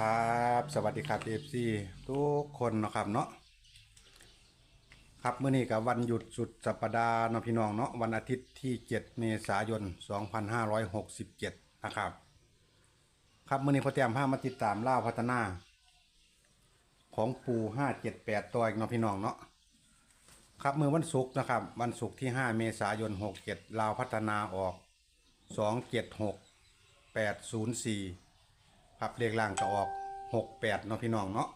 ครับ สวัสดีครับเอฟซีทุกคนนะครับเนาะครับเมื่อนี้กับวันหยุดสุดสัปดาห์เนาะพี่น้องเนาะวันอาทิตย์ที่ 7 เมษายน 2567 นะครับ ครับเมื่อนี้พอเตรียมผ้ามาติดตามล่าพัฒนา ของปู578 ตัวอีกเนาะพี่น้องเนาะครับเมื่อวันศุกร์นะครับ วันศุกร์ที่ 5 เมษายน 67ลาวพัฒนาออก 276 804 ครับเลขล่างจะออกหกแปดเนาะพี่น้องเนาะ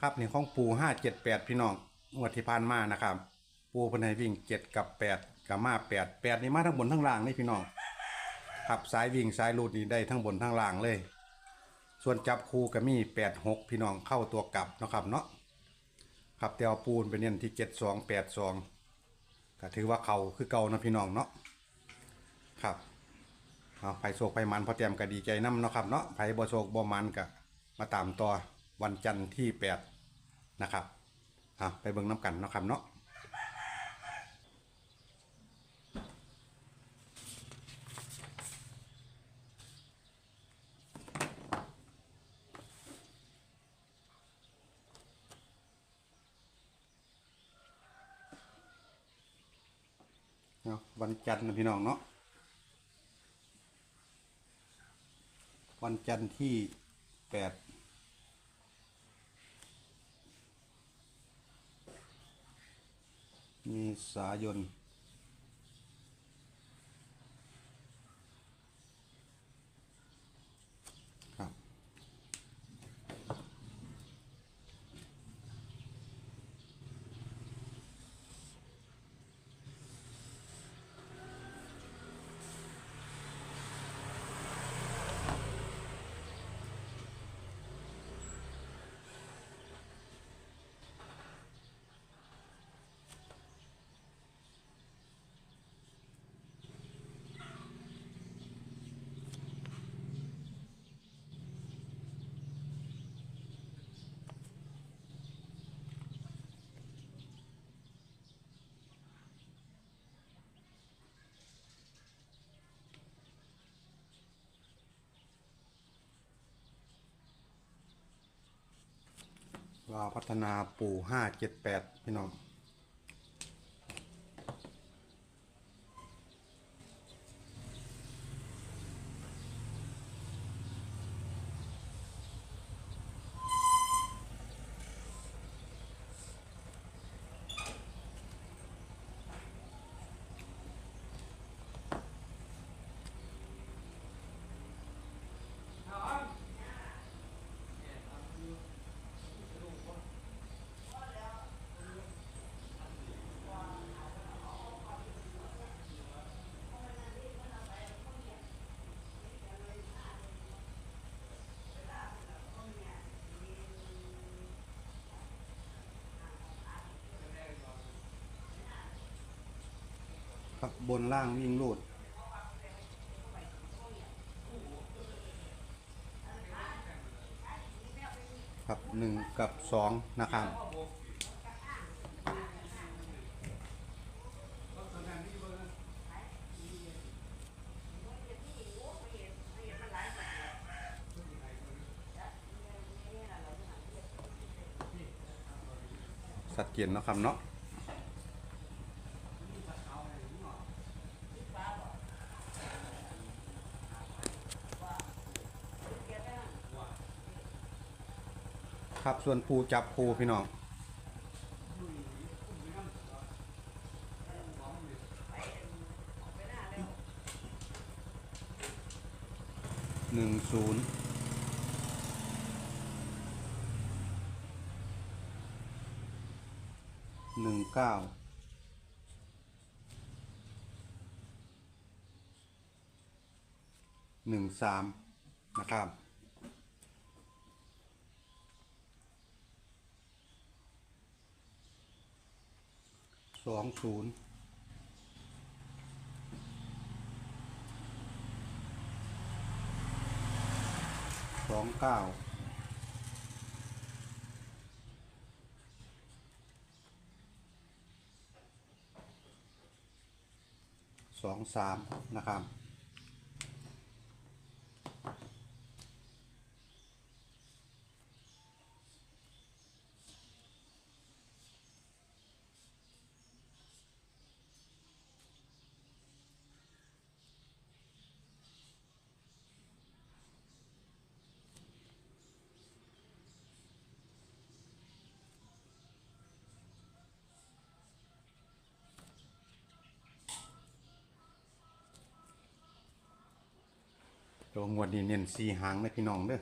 ครับนี่ของปูห้าเจ็ดแปดพี่น้องงวดที่ผ่านมานะครับ ปูพนให้วิ่งเจ็ดกับแปดกับมาแปดแปดนี่มาทั้งบนทั้งล่างนี่พี่น้องครับสายวิ่งสายลูดนี่ได้ทั้งบนทั้งล่างเลย ส่วนจับคูก็มีแปดหกพี่น้องเข้าตัวกลับนะครับเนาะครับแต่เอาปูนไปเน้นที่เจ็ดสองแปดสองก็ถือว่าเขาคือเก่านะพี่น้องเนาะครับ เอาไผโศกไผมันพอเตรียมก็ดีใจน้ำเนาะครับเนาะไผบ่โศกบ่มันก็มาตามต่อวันจันทร์ที่แปดนะครับเอาไปเบิ่งน้ำกันเนาะครับเนาะวันจันทร์นะพี่น้องเนาะ วันจันทร์ที่แปดมีสายน ลาพัฒนาปู่ห้าเจ็ดแปดพี่น้อง ครั บนล่างวิ่งรูดครับหนึ่งกับสองนะครับสัดเกียนนะครับเนาะ ครับ ส่วนปูจับปูพี่น้องหนึ่งศูนย์หนึ่งเก้าหนึ่งสามนะครับ สองศูนย์สองเก้าสองสามนะครับ ตัวงวดนี้เน้นสี่หางนะพี่น้องเด้อ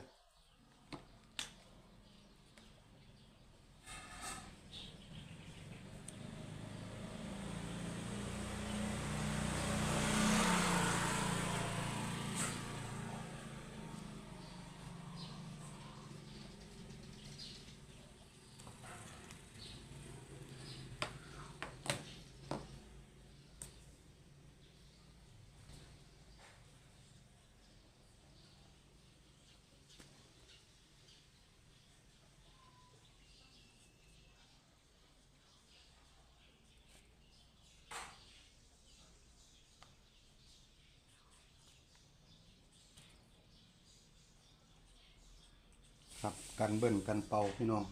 ครับกันเบิ้ลกันเป่าพี่น้อง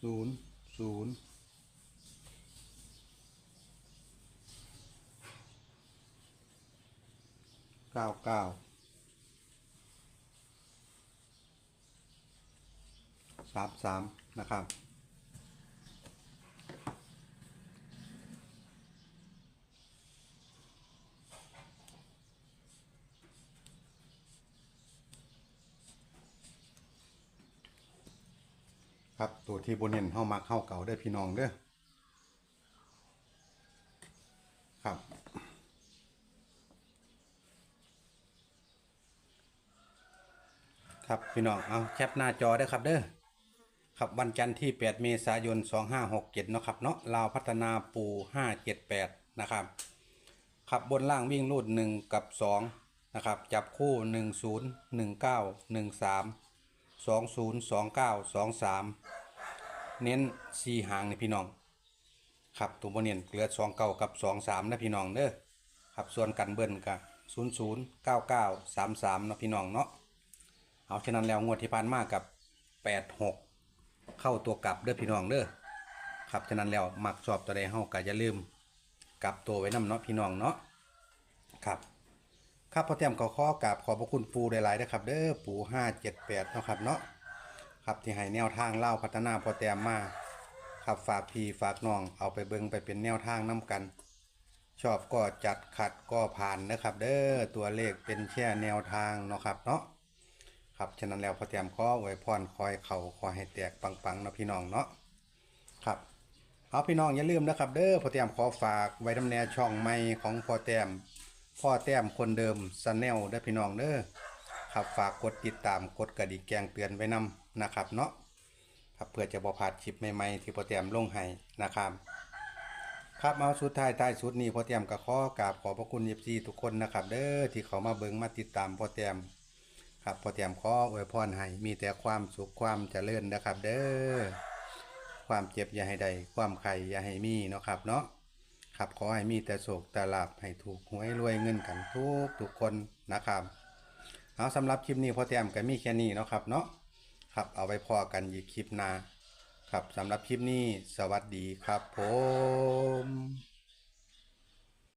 ศูนย์ศูนย์เก้าเก้าสามสามนะครับ ครับตัวที่บนเน้นเข้ามาเข้าเก่าได้พี่น้องเด้อครับครับพี่น้องเอาแคปหน้าจอได้ครับเด้อครับวันจันทร์ที่ 8 เมษายน 2567เนาะครับเนาะลาวพัฒนาปู578 นะครับขับบนล่างวิ่งรูด 1 กับ 2 นะครับ จับคู่ 10 19 13 20 29 23เน้นสี่หางนี่พี่น้อง ครับตัวบนเนียนเหลือสองเก้ากับสองสามนะพี่น้องเด้อครับส่วนกันเบิ้ลกับศูนย์ศูนย์เก้าเก้าสามสามนะพี่น้องเนาะเอาฉะนั้นแล้วงวดที่ผ่านมากับแปดหกเข้าตัวกลับเด้อพี่น้องเด้อครับฉะนั้นแล้วมักชอบตัวใดเฮาก็อย่าลืมกลับตัวไว้นํเนาะพี่น้องเนาะครับ ครับพอเตรียมขอข้อกราบขอบพระคุณปูหลายๆนะครับ เด้อปูห้าเจ็ดแปดนาะครับเนาะครับที่ให้แนวทางเล่าพัฒนาพอแต้มมาครับฝากพี่ฝากน้องเอาไปเบิ่งไปเป็นแนวทางน้กัน ชอบก็จัดขัดก็ผ่านนะครับ เด้อตัวเลขเป็นแค่แนวทางเนาะครับเนาะครับฉะนั้นแล้วพอแต้มขอไว้พรคอยเข่าคอยให้แตกปังๆเนาะพี่น้องเนาะครับเอาพี่น้องอย่าลืมนะครับ เด้อพอแต้มขอฝากไว้ดำแนช่องใหม่ของพอแต้ม พ่อแต้มคนเดิมสแนลเด้พี่น้องเด้อครับฝากกดติดตามกดกระดิ่งแจ้งเตือนไว้นำนะครับเนาะครับเพื่อจะบ่พลาดคลิปใหม่ๆที่โปรแตรียมลงให้นะครับ ครับเอาสุดท้ายท้ายสุดนี้โปรแตรียมก็ขอกราบขอบพระคุณยิบซีทุกคนนะครับ เด้อที่เขามาเบิ่งมาติดตามโปรแตรียมครับโปรแตรียมขออวยพรให้มีแต่ความสุขความเจริญนะครับ เด้อความเจ็บอย่าให้ใดความไข่อย่าให้มีเนาะครับเนาะ ครับขอให้มีแต่โศกแต่ลาบให้ถูกหวยรวยเงินกันทุกทุกคนนะครับเอาสำหรับคลิปนี้พอแต้มก็มีแค่นี้เนาะครับเนาะครับเอาไว้พอกันอีกคลิปหน้าครับสำหรับคลิปนี้สวัสดีครับผม